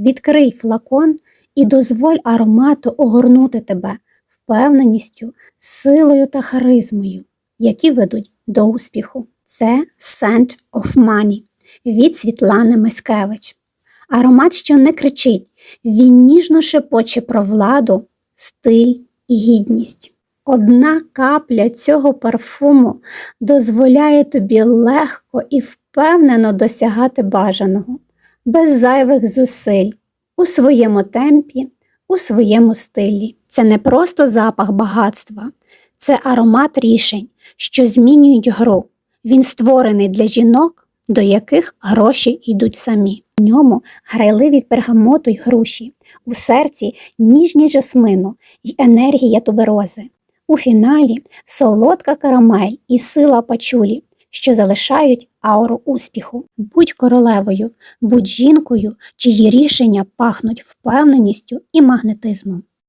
Відкрий флакон і дозволь аромату огорнути тебе впевненістю, силою та харизмою, які ведуть до успіху. Це Scent of Money від Світлани Мискевич. Аромат, що не кричить, він ніжно шепоче про владу, стиль і гідність. Одна капля цього парфуму дозволяє тобі легко і впевнено досягати бажаного, без зайвих зусиль, у своєму темпі, у своєму стилі. Це не просто запах багатства, це аромат рішень, що змінюють гру. Він створений для жінок, до яких гроші йдуть самі. В ньому грайливість бергамоту й груші, у серці ніжність жасмину й енергія туберози. У фіналі солодка карамель і сила пачулі, що залишають ауру успіху. Будь королевою, будь жінкою, чиї рішення пахнуть впевненістю і магнетизмом.